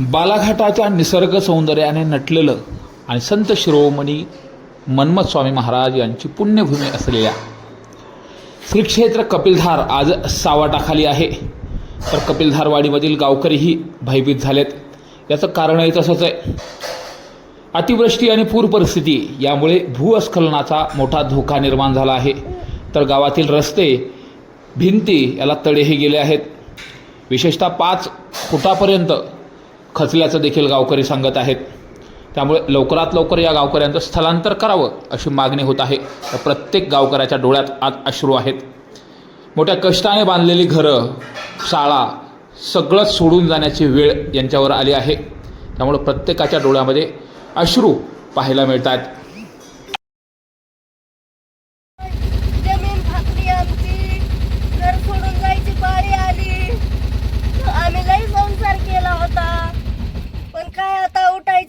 बालाघाटाच्या निसर्ग सौंदर्याने नटलेलं आणि संत शिरोमणी मन्मथ स्वामी महाराज यांची पुण्यभूमी असलेल्या श्रीक्षेत्र कपिलधार आज सावाटाखाली आहे. तर कपिलधारवाडीमधील गावकरीही भयभीत झालेत. याचं कारणही तसंच आहे. अतिवृष्टी आणि पूर परिस्थिती यामुळे भूस्खलनाचा मोठा धोका निर्माण झाला आहे. तर गावातील रस्ते भिंती याला तडेही गेले आहेत. विशेषतः पाच फुटापर्यंत खचल्याचं देखील गावकरी सांगत आहेत. त्यामुळे लवकरात लवकर या गावकऱ्यांचं स्थलांतर करावं अशी मागणी होत आहे. तर प्रत्येक गावकऱ्याच्या डोळ्यात आज अश्रू आहेत. मोठ्या कष्टाने बांधलेली घरं शाळा सगळं सोडून जाण्याची वेळ यांच्यावर आली आहे. त्यामुळं प्रत्येकाच्या डोळ्यामध्ये अश्रू पाहायला मिळत आहेत जमीन फाकली आमची घर सोडून जायची पाळी आली आम्ही लई संसार केला होता पण काय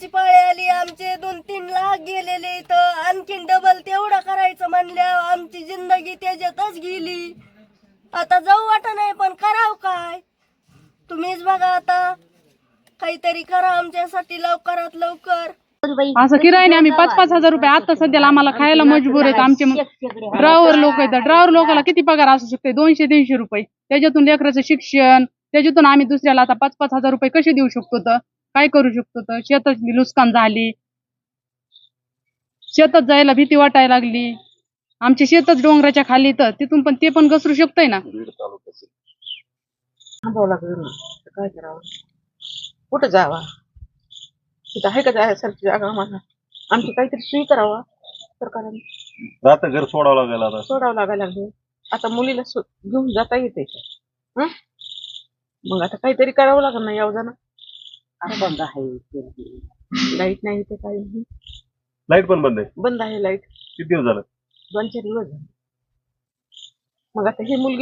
आता पाळी आली आमचे दोन तीन लाख गेलेले इथं. आणखीन डबल तेवढा करायचं म्हणल्यावर आमची जिंदगी त्याच्यातच गेली. आता जाऊ वाटत नाही पण कराव काय? तुम्हीच बघा आता. काहीतरी करा आमच्यासाठी लवकरात लवकर. असं किरायाने आम्ही पाच पाच हजार रुपये आता सध्याला आम्हाला खायला मजबूर आहेत. आमचे ड्रायव्हर लोक आहेत. ड्रायव्हर लोकांना किती पगार असू शकते दोनशे तीनशे रुपये. त्याच्यातून लेकराचं शिक्षण त्याच्यातून आम्ही दुसऱ्याला आता पाच पाच हजार रुपये कसे देऊ शकतो तर? काय करू शकतो तर? शेताची नुकसान झाली. शेतात जायला भीती वाटायला लागली. आमची शेतच डोंगराच्या खाली तर तिथून पण ते पण घसरू शकतंय ना. थांबावं लागेल ना. तर काय करावं? कुठं जावा? तिथं आहे का जायसारखी जागा मला आमची काहीतरी सोयी करावा. सरकारने रात्र घर सोडावं लागेल आता. सोडावं लागायला लागले. आता मुलीला सो- घेऊन जाता येते. हं? मग आता काहीतरी करावं लागेल ना यावं जाणं बंद आहे लाइट नाही इथे काही लाइट पण बंद आहे. बंद आहे लाइट. किती दिवस झालं? दोन चार दिवस झाले. मग आता ही मुलगी